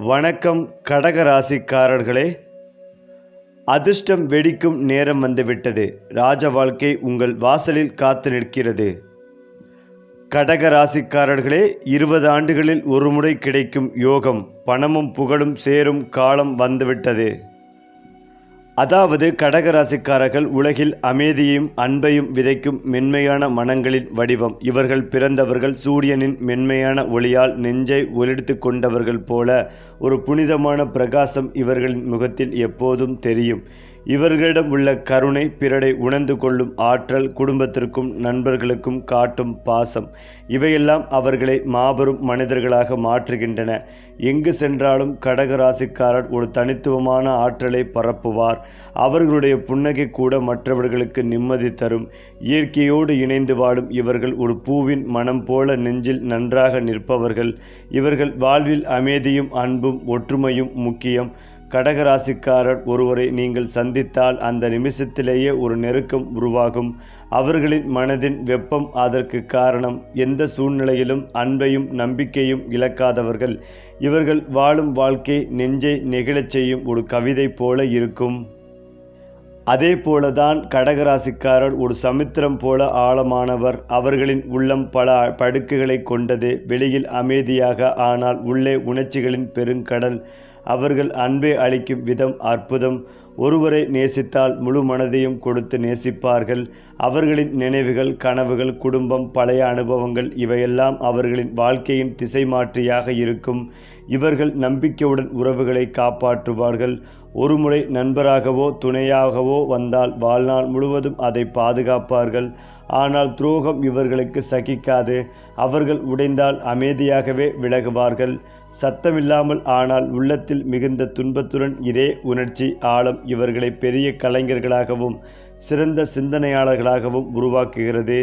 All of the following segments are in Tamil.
வணக்கம் கடகராசிக்காரர்களே அதிர்ஷ்டம் வெடிக்கும் நேரம் வந்துவிட்டது. ராஜ வாழ்க்கை உங்கள் வாசலில் காத்து நிற்கிறது. கடகராசிக்காரர்களே இருபது ஆண்டுகளில் ஒரு முறை கிடைக்கும் யோகம். பணமும் புகழும் சேரும் காலம் வந்துவிட்டது. அதாவது கடகராசிக்காரர்கள் உலகில் அமைதியையும் அன்பையும் விதைக்கும் மென்மையான மனங்களின் வடிவம். இவர்கள் பிறந்தவர்கள் சூரியனின் மென்மையான ஒளியால் நெஞ்சை ஒளிர்த்து கொண்டவர்கள் போல ஒரு புனிதமான பிரகாசம் இவர்களின் முகத்தில் எப்போதும் தெரியும். இவர்களிடம் உள்ள கருணை பிறரை உணர்ந்து கொள்ளும் ஆற்றல் குடும்பத்திற்கும் நண்பர்களுக்கும் காட்டும் பாசம். இவையெல்லாம் அவர்களை மாபெரும் மனிதர்களாக மாற்றுகின்றன. எங்கு சென்றாலும் கடகராசிக்காரர் ஒரு தனித்துவமான ஆற்றலை பரப்புவார். அவர்களுடைய புன்னகை கூட மற்றவர்களுக்கு நிம்மதி தரும். இயற்கையோடு இணைந்து வாழும் இவர்கள் ஒரு பூவின் மனம் போல நெஞ்சில் நன்றாக நிற்பவர்கள். இவர்கள் வாழ்வில் அமைதியும் அன்பும் ஒற்றுமையும் முக்கியம். கடகராசிக்காரர் ஒருவரை நீங்கள் சந்தித்தால் அந்த நிமிஷத்திலேயே ஒரு நெருக்கம் உருவாகும். அவர்களின் மனதின் வெப்பம் அதற்கு காரணம். எந்த சூழ்நிலையிலும் அன்பையும் நம்பிக்கையும் இழக்காதவர்கள். இவர்கள் வாழும் வாழ்க்கை நெஞ்சை நெகிழச் செய்யும் ஒரு கவிதை போல இருக்கும். அதே போலதான் கடகராசிக்காரர் ஒரு சமுத்திரம் போல ஆழமானவர். அவர்களின் உள்ளம் பல படுக்குகளை கொண்டது. வெளியில் அமைதியாக ஆனால் உள்ளே உணர்ச்சிகளின் பெருங்கடல். அவர்கள் அன்பை அளிக்கும் விதம் அற்புதம். ஒருவரை நேசித்தால் முழு மனதையும் கொடுத்து நேசிப்பார்கள். அவர்களின் நினைவுகள் கனவுகள் குடும்பம் பழைய அனுபவங்கள் இவையெல்லாம் அவர்களின் வாழ்க்கையின் திசை மாற்றியாக இருக்கும். இவர்கள் நம்பிக்கையுடன் உறவுகளை காப்பாற்றுவார்கள். ஒருமுறை நண்பராகவோ துணையாகவோ வந்தால் வாழ்நாள் முழுவதும் அதை பாதுகாப்பார்கள். ஆனால் துரோகம் இவர்களுக்கு சகிக்காது. அவர்கள் உடைந்தால் அமைதியாகவே விலகுவார்கள். சத்தமில்லாமல் ஆனால் உள்ளத்தில் மிகுந்த துன்பத்துடன் இதே உணர்ச்சி ஆழம் இவர்களை பெரிய கலைஞர்களாகவும் சிறந்த சிந்தனையாளர்களாகவும் உருவாக்குகிறது.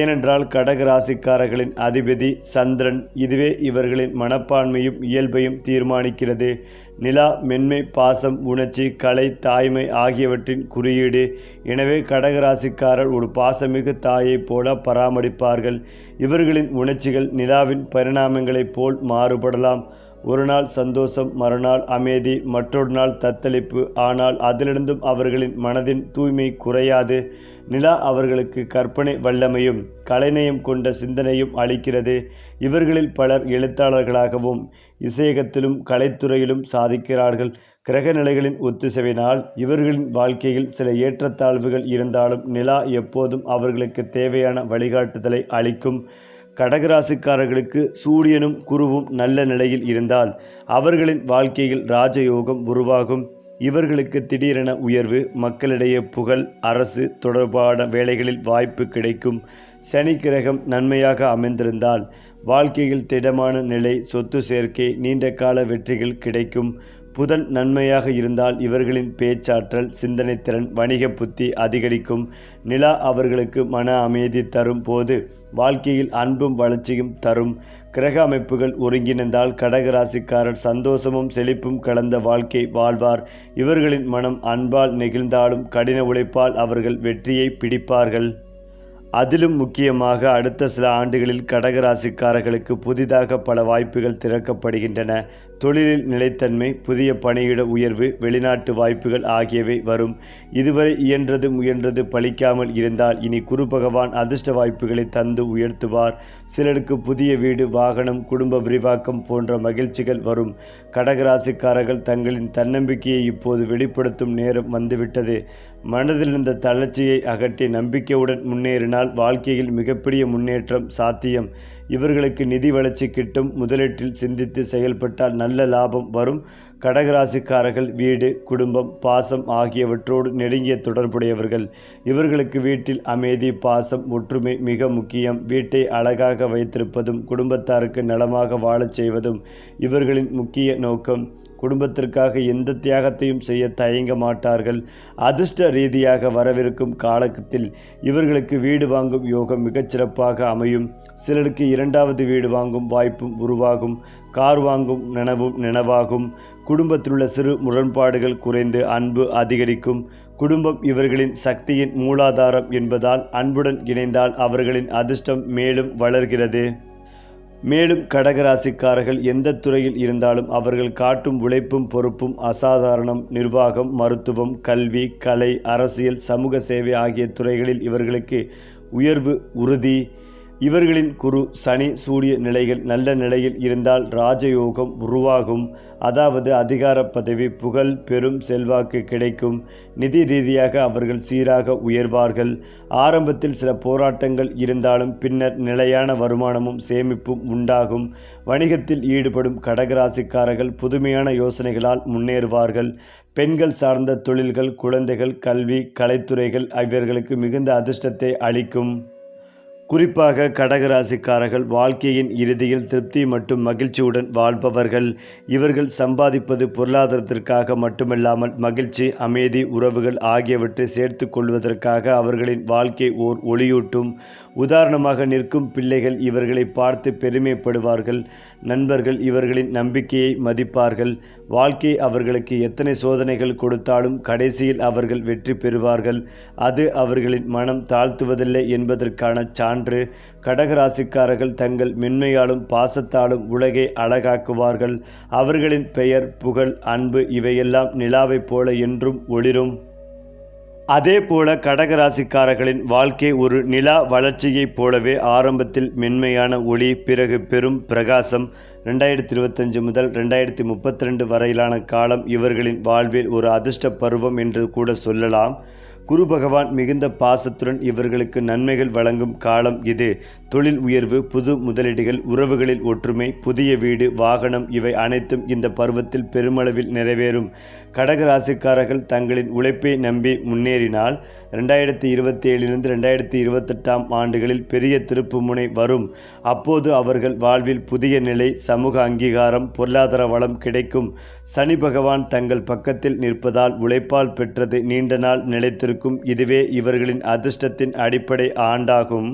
ஏனென்றால் கடக ராசிக்காரர்களின் அதிபதி சந்திரன் இதுவே இவர்களின் மனப்பான்மையும் இயல்பையும் தீர்மானிக்கிறது. நிலா மென்மை பாசம் உணர்ச்சி கலை தாய்மை ஆகியவற்றின் குறியீடு. எனவே கடகராசிக்காரர் ஒரு பாசமிகு தாயைப் போல பராமரிப்பார்கள். இவர்களின் உணர்ச்சிகள் நிலாவின் பரிணாமங்களைப் போல் மாறுபடலாம். ஒரு நாள் சந்தோஷம் மறுநாள் அமைதி மற்றொரு நாள் தத்தளிப்பு. ஆனால் அதிலிருந்தும் அவர்களின் மனதின் தூய்மை குறையாது. நிலா அவர்களுக்கு கற்பனை வல்லமையும் கலைநயம் கொண்ட சிந்தனையும் அளிக்கிறது. இவர்களில் பலர் எழுத்தாளர்களாகவும் இசையகத்திலும் கலைத்துறையிலும் சாதிக்கிறார்கள். கிரக நிலைகளின் ஒத்திசைவினால் இவர்களின் வாழ்க்கையில் சில ஏற்றத்தாழ்வுகள் இருந்தாலும் நிலா எப்போதும் அவர்களுக்கு தேவையான வழிகாட்டுதலை அளிக்கும். கடகராசிக்காரர்களுக்கு சூரியனும் குருவும் நல்ல நிலையில் இருந்தால் அவர்களின் வாழ்க்கையில் ராஜயோகம் உருவாகும். இவர்களுக்கு திடீரென உயர்வு மக்களிடையே புகழ் அரசு தொடர்பான வேலைகளில் வாய்ப்பு கிடைக்கும். சனி கிரகம் நன்மையாக அமைந்திருந்தால் வாழ்க்கையில் திடமான நிலை சொத்து சேர்க்கை நீண்ட கால வெற்றிகள் கிடைக்கும். புதன் நன்மையாக இருந்தால் இவர்களின் பேச்சாற்றல் சிந்தனைத்திறன் வணிக புத்தி அதிகரிக்கும். நிலா அவர்களுக்கு மன அமைதி தரும் போது வாழ்க்கையில் அன்பும் வளர்ச்சியும் தரும். கிரக அமைப்புகள் ஒருங்கிணைந்தால் கடகராசிக்காரர் சந்தோஷமும் செழிப்பும் கலந்த வாழ்க்கை வாழ்வார். இவர்களின் மனம் அன்பால் நெகிழ்ந்தாலும் கடின உழைப்பால் அவர்கள் வெற்றியை பிடிப்பார்கள். அதிலும் முக்கியமாக அடுத்த சில ஆண்டுகளில் கடகராசிக்காரர்களுக்கு புதிதாக பல வாய்ப்புகள் திறக்கப்படுகின்றன. தொழிலில் நிலைத்தன்மை புதிய பணியிட உயர்வு வெளிநாட்டு வாய்ப்புகள் ஆகியவை வரும். இதுவரை இயன்றது முயன்றது பலிக்காமல் இருந்தால் இனி குரு பகவான் அதிர்ஷ்ட வாய்ப்புகளை தந்து உயர்த்துவார். சிலருக்கு புதிய வீடு வாகனம் குடும்ப விரிவாக்கம் போன்ற மகிழ்ச்சிகள் வரும். கடகராசிக்காரர்கள் தங்களின் தன்னம்பிக்கையை இப்போது வெளிப்படுத்தும் நேரம் வந்துவிட்டது. மனதில் இந்த தளர்ச்சியை அகற்றி நம்பிக்கையுடன் முன்னேறினால் வாழ்க்கையில் மிகப்பெரிய முன்னேற்றம் சாத்தியம். இவர்களுக்கு நிதி வளர்ச்சி கிட்டும் முதலீட்டில் சிந்தித்து செயல்பட்டால் நல்ல லாபம் வரும். கடகராசிக்காரர்கள் வீடு குடும்பம் பாசம் ஆகியவற்றோடு நெருங்கிய தொடர்புடையவர்கள். இவர்களுக்கு வீட்டில் அமைதி பாசம் ஒற்றுமை மிக முக்கியம். வீட்டை அழகாக வைத்திருப்பதும் குடும்பத்தாருக்கு நலமாக வாழச் செய்வதும் இவர்களின் முக்கிய நோக்கம். குடும்பத்திற்காக எந்த தியாகத்தையும் செய்ய தயங்க மாட்டார்கள். அதிர்ஷ்ட ரீதியாக வரவிருக்கும் காலகத்தில் இவர்களுக்கு வீடு வாங்கும் யோகம் மிகச்சிறப்பாக அமையும். சிலருக்கு இரண்டாவது வீடு வாங்கும் வாய்ப்பும் உருவாகும். கார் வாங்கும் நினவும் நினவாகும். குடும்பத்தில் குடும்பத்திலுள்ள சிறு முரண்பாடுகள் குறைந்து அன்பு அதிகரிக்கும். குடும்பம் இவர்களின் சக்தியின் மூலாதாரம் என்பதால் அன்புடன் இணைந்தால் அவர்களின் அதிர்ஷ்டம் மேலும் வளர்கிறது. மேலும் கடகராசிக்காரர்கள் எந்த துறையில் இருந்தாலும் அவர்கள் காட்டும் உழைப்பும் பொறுப்பும் அசாதாரணம் நிர்வாகம் மருத்துவம் கல்வி கலை அரசியல் சமூக சேவை ஆகிய துறைகளில் இவர்களுக்கு உயர்வு உறுதி இவர்களின் குரு சனி சூரிய நிலைகள் நல்ல நிலையில் இருந்தால் ராஜயோகம் உருவாகும். அதாவது அதிகார பதவி புகழ் பெரும் செல்வாக்கு கிடைக்கும். நிதி ரீதியாக அவர்கள் சீராக உயர்வார்கள். ஆரம்பத்தில் சில போராட்டங்கள் இருந்தாலும் பின்னர் நிலையான வருமானமும் சேமிப்பும் உண்டாகும். வணிகத்தில் ஈடுபடும் கடகராசிக்காரர்கள் புதுமையான யோசனைகளால் முன்னேறுவார்கள். பெண்கள் சார்ந்த தொழில்கள் குழந்தைகள் கல்வி கலைத்துறைகள் இவர்களுக்கு மிகுந்த அதிர்ஷ்டத்தை அளிக்கும். குறிப்பாக கடகராசிக்காரர்கள் வாழ்க்கையின் இறுதியில் திருப்தி மற்றும் மகிழ்ச்சியுடன் வாழ்பவர்கள். இவர்கள் சம்பாதிப்பது பொருளாதாரத்திற்காக மட்டுமல்லாமல் மகிழ்ச்சி அமைதி உறவுகள் ஆகியவற்றை சேர்த்து கொள்வதற்காக அவர்களின் வாழ்க்கை ஓர் ஒளியூட்டும். உதாரணமாக நிற்கும் பிள்ளைகள் இவர்களை பார்த்து பெருமைப்படுவார்கள். நண்பர்கள் இவர்களின் நம்பிக்கையை மதிப்பார்கள். வாழ்க்கை அவர்களுக்கு எத்தனை சோதனைகள் கொடுத்தாலும் கடைசியில் அவர்கள் வெற்றி பெறுவார்கள். அது அவர்களின் மனம் தாழ்த்துவதில்லை என்பதற்கான சான்று அன்று கடகராசிக்காரர்கள் தங்கள் மென்மையாலும் பாசத்தாலும் உலகை அழகாக்குவார்கள். அவர்களின் பெயர் புகழ் அன்பு இவையெல்லாம் நிலாவைப் போல என்றும் ஒளிரும். அதே போல கடகராசிக்காரர்களின் வாழ்க்கை ஒரு நிலா வளர்ச்சியைப் போலவே ஆரம்பத்தில் மென்மையான ஒளி பிறகு பெரும் பிரகாசம். ரெண்டாயிரத்தி இருபத்தஞ்சு முதல் ரெண்டாயிரத்தி முப்பத்தி ரெண்டு வரையிலான காலம் இவர்களின் வாழ்வில் ஒரு அதிர்ஷ்ட பருவம் என்று கூட சொல்லலாம். குரு பகவான் மிகுந்த பாசத்துடன் இவர்களுக்கு நன்மைகள் வழங்கும் காலம் இது. தொழில் உயர்வு புது முதலீடுகள் உறவுகளில் ஒற்றுமை புதிய வீடு வாகனம் இவை அனைத்தும் இந்த பருவத்தில் பெருமளவில் நிறைவேறும். கடகராசிக்காரர்கள் தங்களின் உழைப்பை நம்பி முன்னேறினால் ரெண்டாயிரத்தி இருபத்தி ஏழிலிருந்து ரெண்டாயிரத்தி இருபத்தெட்டாம் ஆண்டுகளில் பெரிய திருப்பு முனை வரும். அப்போது அவர்கள் வாழ்வில் புதிய நிலை சமூக அங்கீகாரம் பொருளாதார வளம் கிடைக்கும். சனி பகவான் தங்கள் பக்கத்தில் நிற்பதால் உழைப்பால் பெற்றது நீண்ட நாள் நிலைத்திருக்கும். இதுவே இவர்களின் அதிர்ஷ்டத்தின் அடிப்படை ஆண்டாகும்.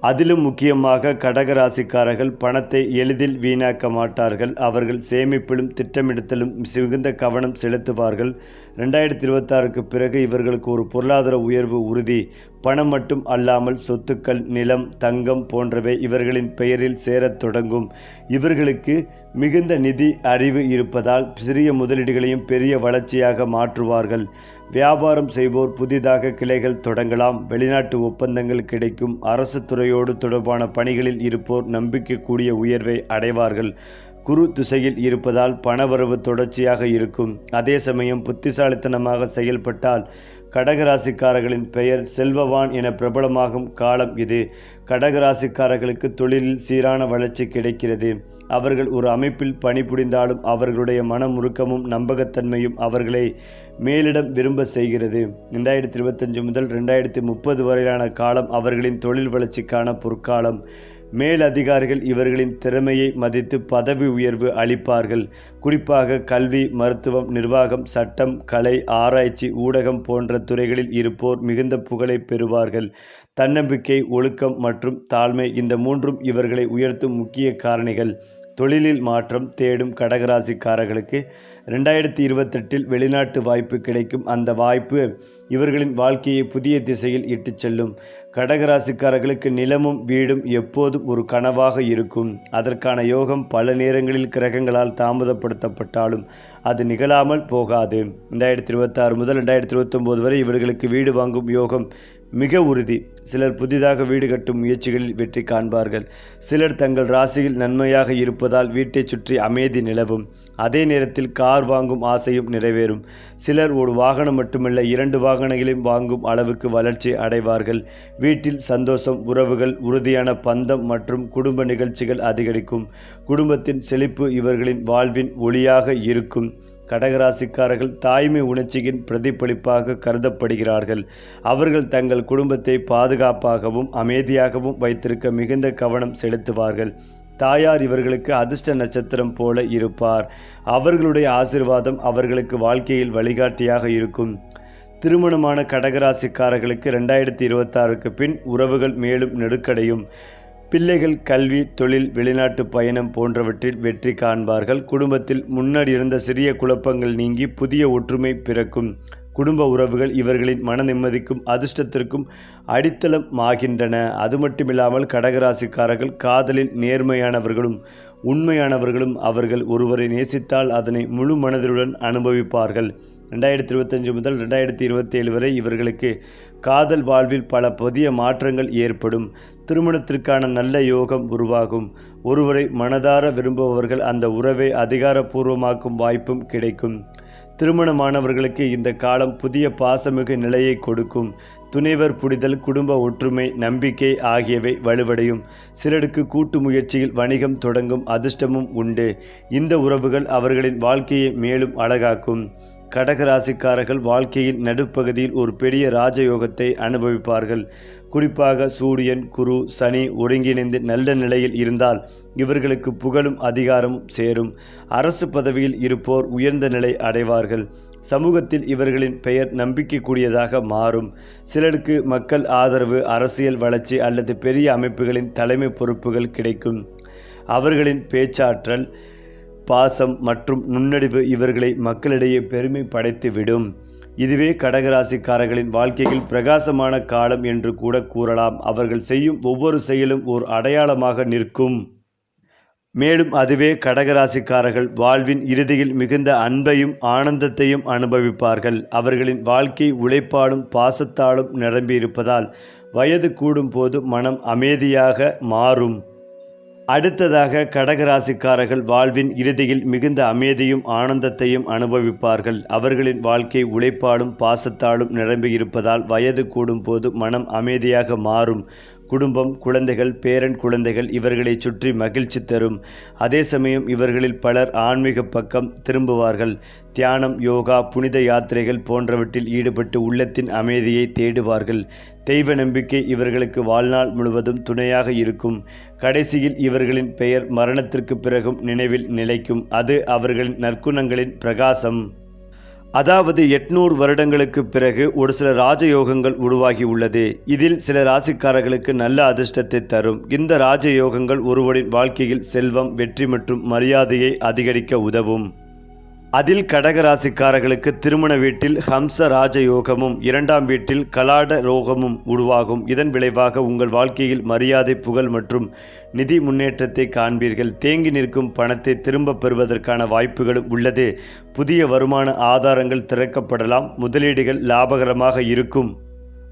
அதிலும் முக்கியமாக கடகராசிக்காரர்கள் பணத்தை எளிதில் வீணாக்க மாட்டார்கள். அவர்கள் சேமிப்பிலும் திட்டமிடுத்தலும் மிகுந்த கவனம் செலுத்துவார்கள். ரெண்டாயிரத்தி இருபத்தாறுக்கு பிறகு இவர்களுக்கு ஒரு பொருளாதார உயர்வு உறுதி. பணம் மட்டும் அல்லாமல் சொத்துக்கள் நிலம் தங்கம் போன்றவை இவர்களின் பெயரில் சேரத் தொடங்கும். இவர்களுக்கு மிகுந்த நிதி அறிவு இருப்பதால் சிறிய முதலீடுகளையும் பெரிய வளர்ச்சியாக மாற்றுவார்கள். வியாபாரம் செய்வோர் புதிதாக கிளைகள் தொடங்கலாம். வெளிநாட்டு ஒப்பந்தங்கள் கிடைக்கும். அரசு துறையோடு தொடர்பான பணிகளில் இருப்போர் நம்பிக்கைக்கூடிய உயர்வை அடைவார்கள். குரு திசையில் இருப்பதால் பணவரவு தொடர்ச்சியாக இருக்கும். அதே சமயம் புத்திசாலித்தனமாக செயல்பட்டால் கடகராசிக்காரர்களின் பெயர் செல்வவான் என பிரபலமாகும் காலம் இது. கடகராசிக்காரர்களுக்கு தொழிலில் சீரான வளர்ச்சி கிடைக்கிறது. அவர்கள் ஒரு அமைப்பில் பணிபுரிந்தாலும் அவர்களுடைய மனமுருக்கமும் நம்பகத்தன்மையும் அவர்களை மேலிடம் விரும்ப செய்கிறது. ரெண்டாயிரத்தி இருபத்தஞ்சு முதல் ரெண்டாயிரத்தி முப்பது வரையிலான காலம் அவர்களின் தொழில் வளர்ச்சிக்கான பொற்காலம். மேலதிகாரிகள் இவர்களின் திறமையை மதித்து பதவி உயர்வு அளிப்பார்கள். குறிப்பாக கல்வி மருத்துவம் நிர்வாகம் சட்டம் கலை ஆராய்ச்சி ஊடகம் போன்ற துறைகளில் இருப்போர் மிகுந்த புகழை பெறுவார்கள். தன்னம்பிக்கை ஒழுக்கம் மற்றும் தாழ்மை இந்த மூன்றும் இவர்களை உயர்த்தும் முக்கிய காரணிகள். தொழிலில் மாற்றம் தேடும் கடகராசிக்காரர்களுக்கு ரெண்டாயிரத்தி இருபத்தெட்டில் வெளிநாட்டு வாய்ப்பு கிடைக்கும். அந்த வாய்ப்பு இவர்களின் வாழ்க்கையை புதிய திசையில் இட்டுச் செல்லும். கடகராசிக்காரர்களுக்கு நிலமும் வீடும் எப்போதும் ஒரு கனவாக இருக்கும். அதற்கான யோகம் பல நேரங்களில் கிரகங்களால் தாமதப்படுத்தப்பட்டாலும் அது நிகழாமல் போகாது. ரெண்டாயிரத்தி இருபத்தாறு முதல் ரெண்டாயிரத்தி இருபத்தொம்போது வரை இவர்களுக்கு வீடு வாங்கும் யோகம் மிக உறுதி. சிலர் புதிதாக வீடு கட்டும் முயற்சிகளில் வெற்றி காண்பார்கள். சிலர் தங்கள் ராசியில் நன்மையாக இருப்பதால் வீட்டைச் சுற்றி அமைதி நிலவும். அதே நேரத்தில் கார் வாங்கும் ஆசையும் நிறைவேறும். சிலர் ஒரு வாகனம் மட்டுமல்ல இரண்டு வாகனங்களையும் வாங்கும் அளவுக்கு வளர்ச்சி அடைவார்கள். வீட்டில் சந்தோஷம் உறவுகள் உறுதியான பந்தம் மற்றும் குடும்ப நிகழ்ச்சிகள் அதிகரிக்கும். குடும்பத்தின் செழிப்பு இவர்களின் வாழ்வின் ஒளியாக இருக்கும். கடகராசிக்காரர்கள் தாய்மை உணர்ச்சியின் பிரதிபலிப்பாக கருதப்படுகிறார்கள். அவர்கள் தங்கள் குடும்பத்தை பாதுகாப்பாகவும் அமைதியாகவும் வைத்திருக்க மிகுந்த கவனம் செலுத்துவார்கள். தாயார் இவர்களுக்கு அதிர்ஷ்ட நட்சத்திரம் போல இருப்பார். அவர்களுடைய ஆசிர்வாதம் அவர்களுக்கு வாழ்க்கையில் வழிகாட்டியாக இருக்கும். திருமணமான கடகராசிக்காரர்களுக்கு ரெண்டாயிரத்தி இருபத்தாறுக்கு பின் உறவுகள் மேலும் நெருக்கடையும். பிள்ளைகள் கல்வி தொழில் வெளிநாட்டு பயணம் போன்றவற்றில் வெற்றி காண்பார்கள். குடும்பத்தில் முன்னர் இருந்த சிறிய குழப்பங்கள் நீங்கி புதிய ஒற்றுமை பிறக்கும். குடும்ப உறவுகள் இவர்களின் மன நிம்மதிக்கும் அதிர்ஷ்டத்திற்கும் அடித்தளம் ஆகின்றன. அது மட்டுமில்லாமல் கடகராசிக்காரர்கள் காதலில் நேர்மையானவர்களும் உண்மையானவர்களும் அவர்கள் ஒருவரை நேசித்தால் அதனை முழு மனதிலுடன் அனுபவிப்பார்கள். ரெண்டாயிரத்தி இருபத்தஞ்சு முதல் ரெண்டாயிரத்தி இருபத்தேழு வரை இவர்களுக்கு காதல் வாழ்வில் பல புதிய மாற்றங்கள் ஏற்படும். திருமணத்திற்கான நல்ல யோகம் உருவாகும். ஒருவரை மனதார விரும்புபவர்கள் அந்த உறவை அதிகாரப்பூர்வமாக்கும் வாய்ப்பும் கிடைக்கும். திருமணமானவர்களுக்கு இந்த காலம் புதிய பாசமிகு நிலையை கொடுக்கும். துணைவர் புரிதல் குடும்ப ஒற்றுமை நம்பிக்கை ஆகியவை வலுவடையும். சிலருக்கு கூட்டு முயற்சியில் வணிகம் தொடங்கும் அதிர்ஷ்டமும் உண்டு. இந்த உறவுகள் அவர்களின் வாழ்க்கையை மேலும் அழகாக்கும். கடகராசிக்காரர்கள் வாழ்க்கையின் நடுப்பகுதியில் ஒரு பெரிய ராஜயோகத்தை அனுபவிப்பார்கள். குறிப்பாக சூரியன் குரு சனி ஒருங்கிணைந்து நல்ல நிலையில் இருந்தால் இவர்களுக்கு புகழும் அதிகாரமும் சேரும். அரசு பதவியில் இருப்போர் உயர்ந்த நிலை அடைவார்கள். சமூகத்தில் இவர்களின் பெயர் நம்பிக்கைக்குரியதாக மாறும். சிலருக்கு மக்கள் ஆதரவு அரசியல் வளர்ச்சி அல்லது பெரிய அமைப்புகளின் தலைமை பொறுப்புகள் கிடைக்கும். அவர்களின் பேச்சாற்றல் பாசம் மற்றும் நுண்ணறிவு இவர்களை மக்களிடையே பெருமை படைத்துவிடும். இதுவே கடகராசிக்காரர்களின் வாழ்க்கையில் பிரகாசமான காலம் என்று கூட கூறலாம். அவர்கள் செய்யும் ஒவ்வொரு செயலும் ஓர் அடையாளமாக நிற்கும். மேலும் அதுவே கடகராசிக்காரர்கள் வாழ்வின் இறுதியில் மிகுந்த அன்பையும் ஆனந்தத்தையும் அனுபவிப்பார்கள். அவர்களின் வாழ்க்கை உழைப்பாலும் பாசத்தாலும் நிரம்பியிருப்பதால் வயது கூடும் போது மனம் அமைதியாக மாறும். அடுத்ததாக கடகராசிக்காரர்கள் வாழ்வின் இறுதியில் மிகுந்த அமைதியும் ஆனந்தத்தையும் அனுபவிப்பார்கள். அவர்களின் வாழ்க்கை உழைப்பாலும் பாசத்தாலும் நிரம்பியிருப்பதால் வயது கூடும் போது மனம் அமைதியாக மாறும். குடும்பம் குழந்தைகள் பேரன் குழந்தைகள் இவர்களை சுற்றி மகிழ்ச்சி தரும். அதே சமயம் இவர்களில் பலர் ஆன்மீக பக்கம் திரும்புவார்கள். தியானம் யோகா புனித யாத்திரைகள் போன்றவற்றில் ஈடுபட்டு உள்ளத்தின் அமைதியை தேடுவார்கள். தெய்வ நம்பிக்கை இவர்களுக்கு வாழ்நாள் முழுவதும் துணையாக இருக்கும். கடைசியில் இவர்களின் பெயர் மரணத்திற்கு பிறகும் நினைவில் நிலைக்கும். அது அவர்களின் நற்குணங்களின் பிரகாசம். அதாவது எட்நூறு வருடங்களுக்கு பிறகு ஒரு சில ராஜயோகங்கள் உருவாகி உள்ளது. இதில் சில ராசிக்காரர்களுக்கு நல்ல அதிர்ஷ்டத்தை தரும். இந்த ராஜயோகங்கள் ஒருவரின் வாழ்க்கையில் செல்வம் வெற்றி மற்றும் மரியாதையை அதிகரிக்க உதவும். அதில் கடகராசிக்காரர்களுக்கு திருமண வீட்டில் ஹம்ச ராஜயோகமும் இரண்டாம் வீட்டில் கலாட ரோகமும் உருவாகும். இதன் விளைவாக உங்கள் வாழ்க்கையில் மரியாதை புகழ் மற்றும் நிதி முன்னேற்றத்தை காண்பீர்கள். தேங்கி நிற்கும் பணத்தை திரும்பப் பெறுவதற்கான வாய்ப்புகளும் உள்ளது. புதிய வருமான ஆதாரங்கள் திறக்கப்படலாம். முதலீடுகள் லாபகரமாக இருக்கும்.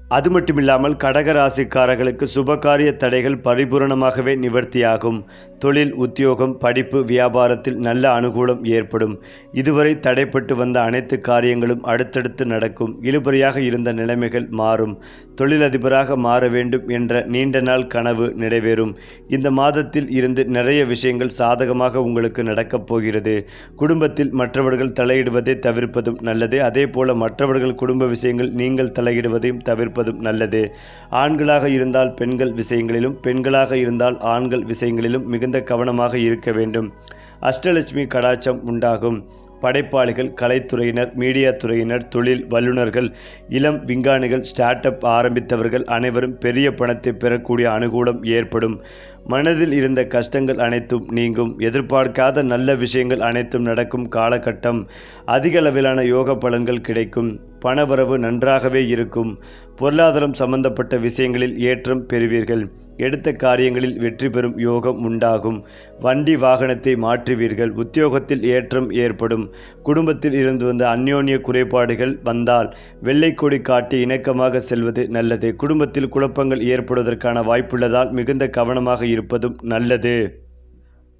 அது மட்டுமில்லாமல் கடகராசிக்காரர்களுக்கு சுபகாரிய தடைகள் பரிபூரணமாகவே நிவர்த்தியாகும். தொழில் உத்தியோகம் படிப்பு வியாபாரத்தில் நல்ல அனுகூலம் ஏற்படும். இதுவரை தடைப்பட்டு வந்த அனைத்து காரியங்களும் அடுத்தடுத்து நடக்கும். இழுபறியாக இருந்த நிலைமைகள் மாறும். தொழிலதிபராக மாற வேண்டும் என்ற நீண்ட நாள் கனவு நிறைவேறும். இந்த மாதத்தில் இருந்து நிறைய விஷயங்கள் சாதகமாக உங்களுக்கு நடக்கப் போகிறது. குடும்பத்தில் மற்றவர்கள் தலையிடுவதை தவிர்ப்பதும் நல்லது. அதே போல மற்றவர்கள் குடும்ப விஷயங்கள் நீங்கள் தலையிடுவதையும் இருப்பதும் நல்லது. ஆண்களாக இருந்தால் பெண்கள் விஷயங்களிலும் பெண்களாக இருந்தால் ஆண்கள் விஷயங்களிலும் மிகுந்த கவனமாக இருக்க வேண்டும். அஷ்டலட்சுமி கடாச்சம் உண்டாகும். படைப்பாளிகள் கலைத்துறையினர் மீடியா துறையினர் தொழில் வல்லுநர்கள் இளம் விஞ்ஞானிகள் ஸ்டார்ட் அப் ஆரம்பித்தவர்கள் அனைவரும் பெரிய பணத்தை பெறக்கூடிய அனுகூலம் ஏற்படும். மனதில் இருந்த கஷ்டங்கள் அனைத்தும் நீங்கும். எதிர்பார்க்காத நல்ல விஷயங்கள் அனைத்தும் நடக்கும் காலகட்டம். அதிக அளவிலான யோக பலன்கள் கிடைக்கும். பணவரவு நன்றாகவே இருக்கும். பொருளாதாரம் சம்பந்தப்பட்ட விஷயங்களில் ஏற்றம் பெறுவீர்கள். எடுத்த காரியங்களில் வெற்றி பெறும் யோகம் உண்டாகும். வண்டி வாகனத்தை மாற்றுவீர்கள். உத்தியோகத்தில் ஏற்றம் ஏற்படும். குடும்பத்தில் இருந்து வந்த அந்யோன்ய குறைபாடுகள் வந்தால் வெள்ளை கொடி காட்டி இணக்கமாக செல்வது நல்லது. குடும்பத்தில் குழப்பங்கள் ஏற்படுவதற்கான வாய்ப்புள்ளதால் மிகுந்த கவனமாக இருப்பதும் நல்லது.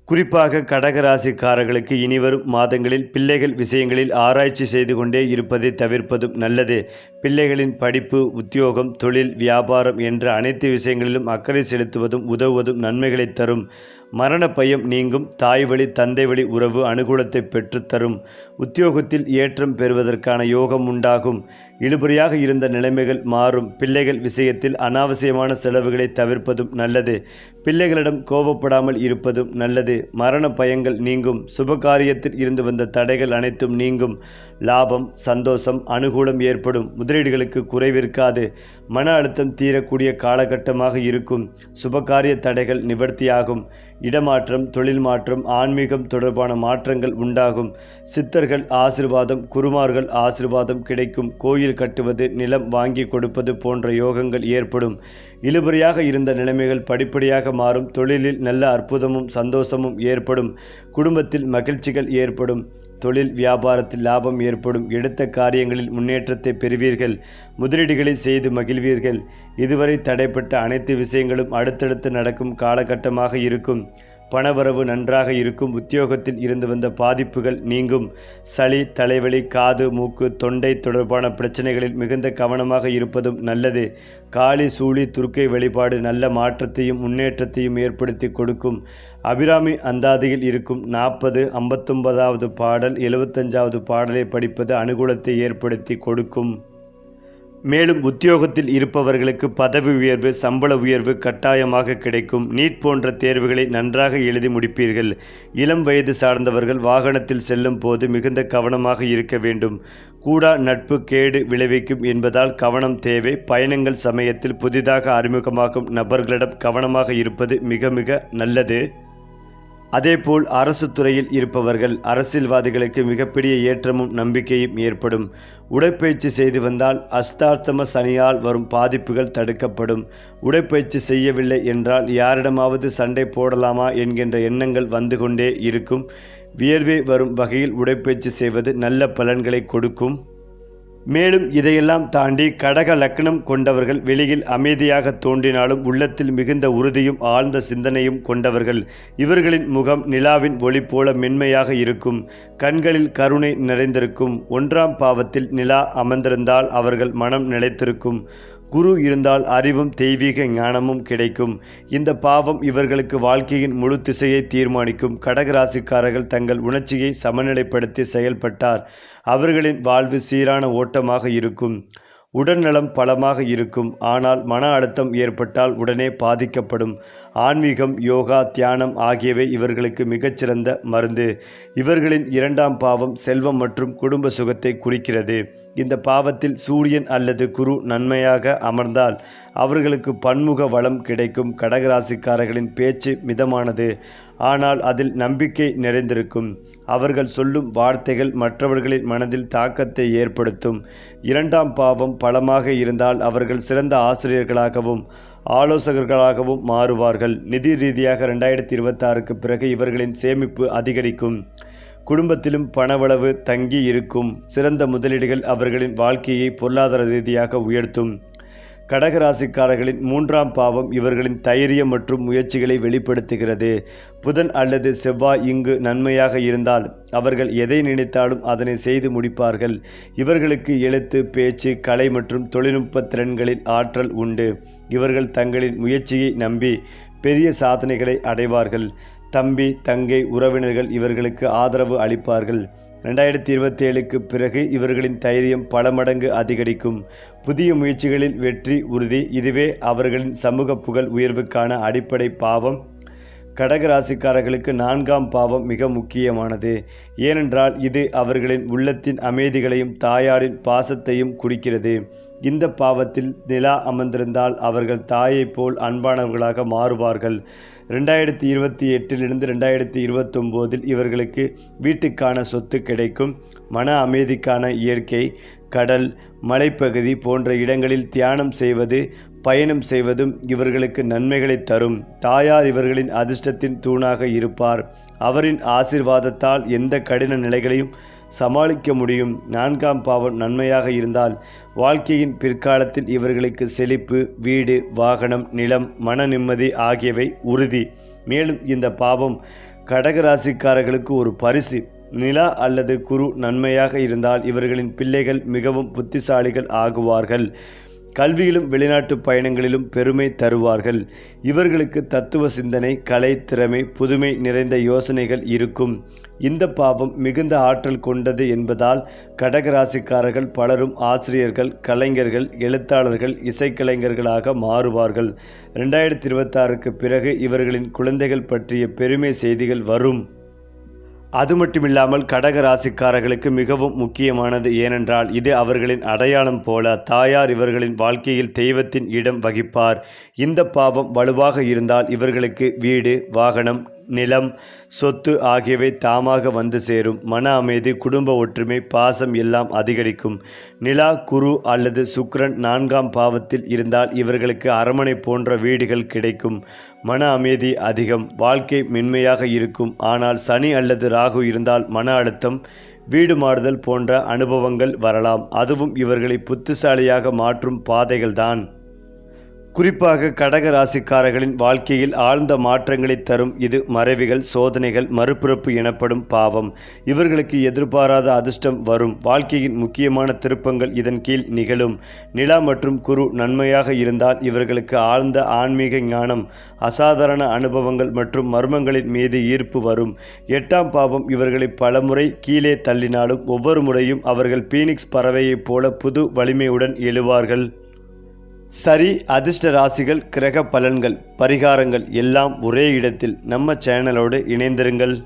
குறிப்பாக கடகராசிக்காரர்களுக்கு இனிவரும் மாதங்களில் பிள்ளைகள் விஷயங்களில் ஆராய்ச்சி செய்து கொண்டே இருப்பதை தவிர்ப்பதும் நல்லது. பிள்ளைகளின் படிப்பு உத்தியோகம் தொழில் வியாபாரம் என்ற அனைத்து விஷயங்களிலும் அக்கறை செலுத்துவதும் உதவுவதும் நன்மைகளை தரும். மரண பயம் நீங்கும் தாய் வழி தந்தை வழி உறவு அனுகூலத்தை பெற்றுத்தரும் உத்தியோகத்தில் ஏற்றம் பெறுவதற்கான யோகம் உண்டாகும். இழுபறியாக இருந்த நிலைமைகள் மாறும். பிள்ளைகள் விஷயத்தில் அனாவசியமான செலவுகளை தவிர்ப்பதும் நல்லது. பிள்ளைகளிடம் கோபப்படாமல் இருப்பதும் நல்லது. மரண பயங்கள் நீங்கும். சுபகாரியத்தில் இருந்து வந்த தடைகள் அனைத்தும் நீங்கும். லாபம் சந்தோஷம் அனுகூலம் ஏற்படும். முதலீடுகளுக்கு குறைவிருக்காது. மன அழுத்தம் தீரக்கூடிய காலகட்டமாக இருக்கும். சுபகாரிய தடைகள் நிவர்த்தியாகும். இடமாற்றம் தொழில் மாற்றம் ஆன்மீகம் தொடர்பான மாற்றங்கள் உண்டாகும். சித்தர்கள் ஆசிர்வாதம் குருமார்கள் ஆசிர்வாதம் கிடைக்கும். கோயில் கட்டுவது நிலம் வாங்கி கொடுப்பது போன்ற யோகங்கள் ஏற்படும். இழுபறியாக இருந்த நிலைமைகள் படிப்படியாக மாறும். தொழிலில் நல்ல அற்புதமும் சந்தோஷமும் ஏற்படும். குடும்பத்தில் மகிழ்ச்சிகள் ஏற்படும். தொழில் வியாபாரத்தில் லாபம் ஏற்படும். எடுத்த காரியங்களில் முன்னேற்றத்தை பெறுவீர்கள். முதலீடுகளை செய்து மகிழ்வீர்கள். இதுவரை தடைப்பட்ட அனைத்து விஷயங்களும் அடுத்தடுத்து நடக்கும் காலகட்டமாக இருக்கும். பணவரவு நன்றாக இருக்கும் உத்தியோகத்தில் இருந்து வந்த பாதிப்புகள் நீங்கும். சளி தலைவலி காது மூக்கு தொண்டை தொடர்பான பிரச்சனைகளில் மிகுந்த கவனமாக இருப்பதும் நல்லது. காளி சூழி துர்க்கை வழிபாடு நல்ல மாற்றத்தையும் முன்னேற்றத்தையும் ஏற்படுத்தி கொடுக்கும். அபிராமி அந்தாதியில் இருக்கும் நாற்பது ஐம்பத்தொன்பதாவது பாடல் எழுபத்தஞ்சாவது பாடலை படிப்பது அனுகூலத்தை ஏற்படுத்தி கொடுக்கும். மேலும் உத்தியோகத்தில் இருப்பவர்களுக்கு பதவி உயர்வு சம்பள உயர்வு கட்டாயமாக கிடைக்கும். நீட் போன்ற தேர்வுகளை நன்றாக எழுதி முடிப்பீர்கள். இளம் வயது சார்ந்தவர்கள் வாகனத்தில் செல்லும் போது மிகுந்த கவனமாக இருக்க வேண்டும். கூடா நட்பு கேடு விளைவிக்கும் என்பதால் கவனம் தேவை. பயணங்கள் சமயத்தில் புதிதாக அறிமுகமாகும் நபர்களிடம் கவனமாக இருப்பது மிக மிக நல்லது. அதேபோல் அரசு துறையில் இருப்பவர்கள் அரசியல்வாதிகளுக்கு மிகப்பெரிய ஏற்றமும் நம்பிக்கையும் ஏற்படும். உடற்பயிற்சி செய்து வந்தால் அஸ்தார்த்தம சனியால் வரும் பாதிப்புகள் தடுக்கப்படும். உடற்பயிற்சி செய்யவில்லை என்றால் யாரிடமாவது சண்டை போடலாமா என்கின்ற எண்ணங்கள் வந்து கொண்டே இருக்கும். வியர்வை வரும் வகையில் உடற்பயிற்சி செய்வது நல்ல பலன்களை கொடுக்கும். மேலும் இதையெல்லாம் தாண்டி கடக லக்னம் கொண்டவர்கள் வெளியில் அமைதியாக தோன்றினாலும் உள்ளத்தில் மிகுந்த உறுதியும் ஆழ்ந்த சிந்தனையும் கொண்டவர்கள். இவர்களின் முகம் நிலாவின் ஒளி போல மென்மையாக இருக்கும். கண்களில் கருணை நிறைந்திருக்கும். ஒன்றாம் பாவத்தில் நிலா அமர்ந்திருந்தால் அவர்கள் மனம் நிலைத்திருக்கும். குரு இருந்தால் அறிவும் தெய்வீக ஞானமும் கிடைக்கும். இந்த பாவம் இவர்களுக்கு வாழ்க்கையின் முழு திசையை தீர்மானிக்கும். கடகராசிக்காரர்கள் தங்கள் உணர்ச்சியை சமநிலைப்படுத்தி செயல்பட்டார். அவர்களின் வாழ்வு சீரான ஓட்டமாக இருக்கும். உடல்நலம் பலமாக இருக்கும். ஆனால் மன அழுத்தம் ஏற்பட்டால் உடனே பாதிக்கப்படும். ஆன்மீகம் யோகா தியானம் ஆகியவை இவர்களுக்கு மிகச்சிறந்த மருந்து. இவர்களின் இரண்டாம் பாவம் செல்வம் மற்றும் குடும்ப சுகத்தை குறிக்கிறது. இந்த பாவத்தில் சூரியன் அல்லது குரு நன்மையாக அமர்ந்தால் அவர்களுக்கு பன்முக வளம் கிடைக்கும். கடகராசிக்காரர்களின் பேச்சு மிதமானது. ஆனால் அதில் நம்பிக்கை நிறைந்திருக்கும். அவர்கள் சொல்லும் வார்த்தைகள் மற்றவர்களின் மனதில் தாக்கத்தை ஏற்படுத்தும். இரண்டாம் பாவம் பலமாக இருந்தால் அவர்கள் சிறந்த ஆசிரியர்களாகவும் ஆலோசகர்களாகவும் மாறுவார்கள். நிதி ரீதியாக ரெண்டாயிரத்தி இருபத்தாறுக்கு பிறகு இவர்களின் சேமிப்பு அதிகரிக்கும். குடும்பத்திலும் பணவளவு தங்கி இருக்கும் சிறந்த முதலீடுகள் அவர்களின் வாழ்க்கையை பொருளாதார ரீதியாக உயர்த்தும். கடகராசிக்காரர்களின் மூன்றாம் பாவம் இவர்களின் தைரியம் மற்றும் முயற்சிகளை வெளிப்படுத்துகிறது. புதன் அல்லது செவ்வாய் இங்கு நன்மையாக இருந்தால் அவர்கள் எதை நினைத்தாலும் அதனை செய்து முடிப்பார்கள். இவர்களுக்கு எழுத்து பேச்சு கலை மற்றும் தொழில்நுட்ப திறன்களின் ஆற்றல் உண்டு. இவர்கள் தங்களின் முயற்சியை நம்பி பெரிய சாதனைகளை அடைவார்கள். தம்பி தங்கை உறவினர்கள் இவர்களுக்கு ஆதரவு அளிப்பார்கள். ரெண்டாயிரத்தி இருபத்தி ஏழுக்கு பிறகு இவர்களின் தைரியம் பல மடங்கு அதிகரிக்கும். புதிய முயற்சிகளில் வெற்றி உறுதி இதுவே அவர்களின் சமூக புகழ் உயர்வுக்கான அடிப்படை பாவம். கடகராசிக்காரர்களுக்கு நான்காம் பாவம் மிக முக்கியமானது. ஏனென்றால் இது அவர்களின் உள்ளத்தின் அமைதிகளையும் தாயாரின் பாசத்தையும் குடிக்கிறது இந்த பாவத்தில் நிலா அமர்ந்திருந்தால் அவர்கள் தாயைப் போல் அன்பானவர்களாக மாறுவார்கள். ரெண்டாயிரத்தி இருபத்தி எட்டிலிருந்து ரெண்டாயிரத்தி இருபத்தொம்போதில் இவர்களுக்கு வீட்டுக்கான சொத்து கிடைக்கும். மன அமைதிக்கான இயற்கை கடல் மலைப்பகுதி போன்ற இடங்களில் தியானம் செய்வது பயணம் செய்வதும் இவர்களுக்கு நன்மைகளை தரும். தாயார் இவர்களின் அதிர்ஷ்டத்தின் தூணாக இருப்பார். அவரின் ஆசிர்வாதத்தால் எந்த கடின நிலைகளையும் சமாளிக்க முடியும். நான்காம் பாவம் நன்மையாக இருந்தால் வாழ்க்கையின் பிற்காலத்தில் இவர்களுக்கு செழிப்பு வீடு வாகனம் நிலம் மன நிம்மதி ஆகியவை உறுதி. மேலும் இந்த பாவம் கடகராசிக்காரர்களுக்கு ஒரு பரிசு. நிலா அல்லது குரு நன்மையாக இருந்தால் இவர்களின் பிள்ளைகள் மிகவும் புத்திசாலிகள் ஆகுவார்கள். கல்வியிலும் வெளிநாட்டு பயணங்களிலும் பெருமை தருவார்கள். இவர்களுக்கு தத்துவ சிந்தனை கலை திறமை புதுமை நிறைந்த யோசனைகள் இருக்கும். இந்த பாவம் மிகுந்த ஆற்றல் கொண்டது என்பதால் கடகராசிக்காரர்கள் பலரும் ஆசிரியர்கள் கலைஞர்கள் எழுத்தாளர்கள் இசைக்கலைஞர்களாக மாறுவார்கள். ரெண்டாயிரத்தி இருபத்தாறுக்கு பிறகு இவர்களின் குழந்தைகள் பற்றிய பெருமை செய்திகள் வரும். அது மட்டுமில்லாமல் கடக ராசிக்காரர்களுக்கு மிகவும் முக்கியமானது ஏனென்றால் இது அவர்களின் அடையாளம் போல தாயார் இவர்களின் வாழ்க்கையில் தெய்வத்தின் இடம் வகிப்பார். இந்த பாவம் வலுவாக இருந்தால் இவர்களுக்கு வீடு வாகனம் நிலம் சொத்து ஆகியவை தாமாக வந்து சேரும். மன அமைதி குடும்ப ஒற்றுமை பாசம் எல்லாம் அதிகரிக்கும். நிலா குரு அல்லது சுக்கிரன் நான்காம் பாவத்தில் இருந்தால் இவர்களுக்கு அரமனை போன்ற வீடுகள் கிடைக்கும். மன அமைதி அதிகம் வாழ்க்கை மென்மையாக இருக்கும். ஆனால் சனி அல்லது ராகு இருந்தால் மன அழுத்தம் வீடு மாறுதல் போன்ற அனுபவங்கள் வரலாம். அதுவும் இவர்களை புத்திசாலியாக மாற்றும் பாதைகள்தான். குறிப்பாக கடக ராசிக்காரர்களின் வாழ்க்கையில் ஆழ்ந்த மாற்றங்களை தரும் இது மறைவுகள் சோதனைகள் மறுபிறப்பு எனப்படும் பாவம். இவர்களுக்கு எதிர்பாராத அதிர்ஷ்டம் வரும். வாழ்க்கையின் முக்கியமான திருப்பங்கள் இதன் கீழ் நிகழும். நிலா மற்றும் குரு நன்மையாக இருந்தால் இவர்களுக்கு ஆழ்ந்த ஆன்மீக ஞானம் அசாதாரண அனுபவங்கள் மற்றும் மர்மங்களின் மீது ஈர்ப்பு வரும். எட்டாம் பாவம் இவர்களை பலமுறை கீழே தள்ளினாலும் ஒவ்வொரு முறையும் அவர்கள் பீனிக்ஸ் பறவையைப் போல புது வலிமையுடன் எழுவார்கள். சரி அதிர்ஷ்ட ராசிகள் கிரக பலன்கள் பரிகாரங்கள் எல்லாம் ஒரே இடத்தில் நம்ம சேனலோடு இணைந்திருங்கள்.